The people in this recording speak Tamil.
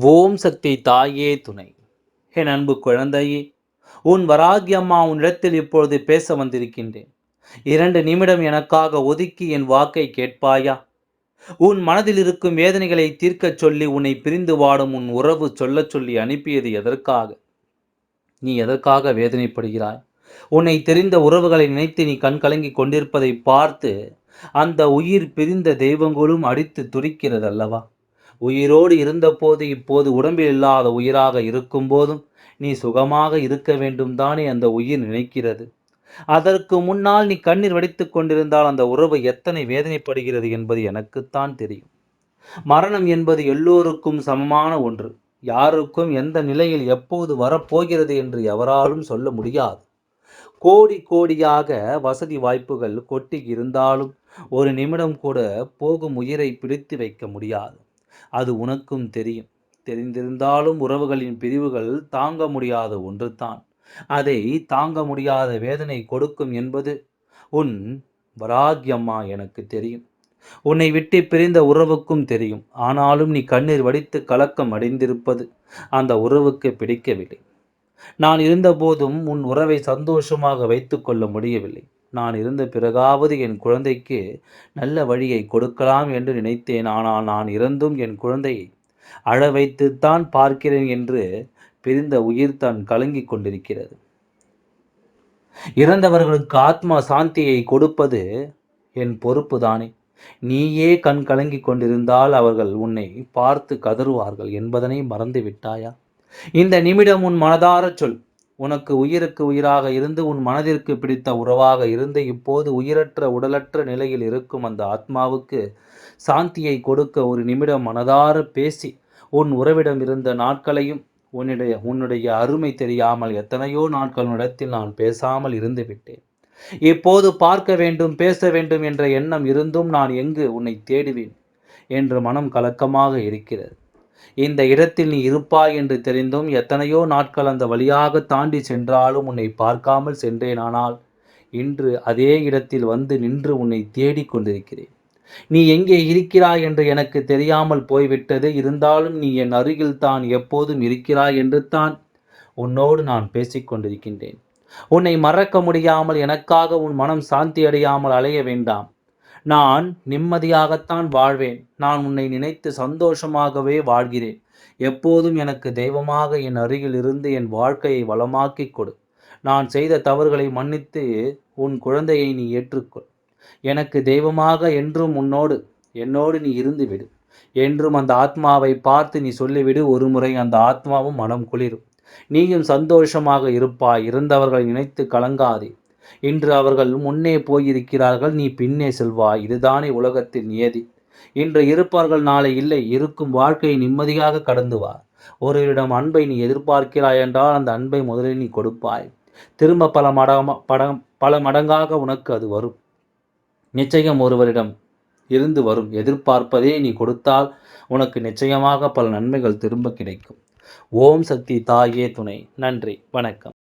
ஓம் சக்தி தாயே துணை. என் அன்பு குழந்தையே உன் வராகி அம்மா உன்னிடத்தில் இப்பொழுது பேச வந்திருக்கின்றேன். இரண்டு நிமிடம் எனக்காக ஒதுக்கி என் வாக்கை கேட்பாயா? உன் மனதில் இருக்கும் வேதனைகளை தீர்க்கச் சொல்லி உன்னை பிரிந்து வாடும் உன் உறவு சொல்லச் சொல்லி அனுப்பியது எதற்காக? நீ எதற்காக வேதனைப்படுகிறாய்? உன்னை தெரிந்த உறவுகளை நினைத்து நீ கண் கலங்கி கொண்டிருப்பதை பார்த்து அந்த உயிர் பிரிந்த தெய்வங்களும் அடித்து துடிக்கிறது அல்லவா? உயிரோடு இருந்தபோது இப்போது உடம்பில் இல்லாத உயிராக இருக்கும் போதும் நீ சுகமாக இருக்க வேண்டும் தானே அந்த உயிர் நினைக்கிறது. அதற்கு முன்னால் நீ கண்ணீர் வடித்து கொண்டிருந்தால் அந்த உறவு எத்தனை வேதனைப்படுகிறது என்பது எனக்குத்தான் தெரியும். மரணம் என்பது எல்லோருக்கும் சமமான ஒன்று. யாருக்கும் எந்த நிலையில் எப்போது வரப்போகிறது என்று எவராலும் சொல்ல முடியாது. கோடி கோடியாக வசதி வாய்ப்புகள் கொட்டி இருந்தாலும் ஒரு நிமிடம் கூட போகும் உயிரை பிடித்து வைக்க முடியாது. அது உனக்கும் தெரியும். தெரிந்திருந்தாலும் உறவுகளின் பிரிவுகள் தாங்க முடியாத ஒன்று தான் அதை தாங்க முடியாத வேதனை கொடுக்கும் என்பது உன் வராகியம்மா எனக்கு தெரியும். உன்னை விட்டு பிரிந்த உறவுக்கும் தெரியும். ஆனாலும் நீ கண்ணீர் வடித்து கலக்கம் அடைந்திருப்பது அந்த உறவுக்கு பிடிக்கவில்லை. நான் இருந்தபோதும் உன் உறவை சந்தோஷமாக வைத்துக்கொள்ள முடியவில்லை. நான் இருந்த பிறகாவது என் குழந்தைக்கு நல்ல வழியை கொடுக்கலாம் என்று நினைத்தேன். ஆனால் நான் இருந்தும் என் குழந்தையை அழ வைத்துத்தான் பார்க்கிறேன் என்று பிரிந்த உயிர் தான் கலங்கிக் கொண்டிருக்கிறது. இறந்தவர்களுக்கு ஆத்மா சாந்தியை கொடுப்பது என் பொறுப்பு தானே நீயே கண் கலங்கி கொண்டிருந்தால் அவர்கள் உன்னை பார்த்து கதறுவார்கள் என்பதனை மறந்து விட்டாயா இந்த நிமிடம் உன் மனதார சொல். உனக்கு உயிருக்கு உயிராக இருந்து உன் மனதிற்கு பிடித்த உறவாக இருந்து இப்போது உயிரற்ற உடலற்ற நிலையில் இருக்கும் அந்த ஆத்மாவுக்கு சாந்தியை கொடுக்க ஒரு நிமிடம் மனதார பேசி உன் உறவிடம் இருந்த நாட்களையும் உன்னுடைய உன்னுடைய அருமை தெரியாமல் எத்தனையோ நாட்களிடத்தில் நான் பேசாமல் இருந்து விட்டேன் இப்போது பார்க்க வேண்டும் பேச வேண்டும் என்ற எண்ணம் இருந்தும் நான் எங்கு உன்னை தேடுவேன்? என்று மனம் கலக்கமாக இருக்கிறது. இந்த இடத்தில் நீ இருப்பாய் என்று தெரிந்தும் எத்தனையோ நாட்கள் அந்த வழியாக தாண்டி சென்றாலும் உன்னை பார்க்காமல் சென்றேனானால் இன்று அதே இடத்தில் வந்து நின்று உன்னை தேடிக் கொண்டிருக்கிறேன். நீ எங்கே இருக்கிறாய் என்று எனக்கு தெரியாமல் போய்விட்டது இருந்தாலும் நீ என் அருகில் தான் எப்போதும் இருக்கிறாய் என்று தான் உன்னோடு நான் பேசிக்கொண்டிருக்கின்றேன் உன்னை மறக்க முடியாமல் எனக்காக உன் மனம் சாந்தி அடையாமல் அலைய வேண்டாம். நான் நிம்மதியாகத்தான் வாழ்வேன். நான் உன்னை நினைத்து சந்தோஷமாகவே வாழ்கிறேன். எப்போதும் எனக்கு தெய்வமாக என் அருகில் இருந்து என் வாழ்க்கையை வளமாக்கிக் கொடு. நான் செய்த தவறுகளை மன்னித்து உன் குழந்தையை நீ ஏற்றுக்கொள். எனக்கு தெய்வமாக என்றும் உன்னோடு என்னோடு நீ இருந்து விடு. என்றும் அந்த ஆத்மாவை பார்த்து நீ சொல்லிவிடு ஒரு முறை அந்த ஆத்மாவும் மனம் குளிரும். நீயும் சந்தோஷமாக இருப்பாய். இருந்தவர்களை நினைத்து கலங்காதே. இன்று அவர்கள் முன்னே போயிருக்கிறார்கள் நீ பின்னே செல்வாய் இதுதானே உலகத்தின் நியதி இன்று இருப்பார்கள் நாளை இல்லை இருக்கும் வாழ்க்கையை நிம்மதியாக கடந்து வா. ஒருவரிடம் அன்பை நீ எதிர்பார்க்கிறாய் என்றால் அந்த அன்பை முதலில் நீ கொடுப்பாய். திரும்ப பல மடம படம் பல மடங்காக உனக்கு அது வரும். நிச்சயம் ஒருவரிடம் இருந்து வரும். எதிர்பார்ப்பதே நீ கொடுத்தால் உனக்கு நிச்சயமாக பல நன்மைகள் திரும்ப கிடைக்கும். ஓம் சக்தி தாயே துணை. நன்றி வணக்கம்.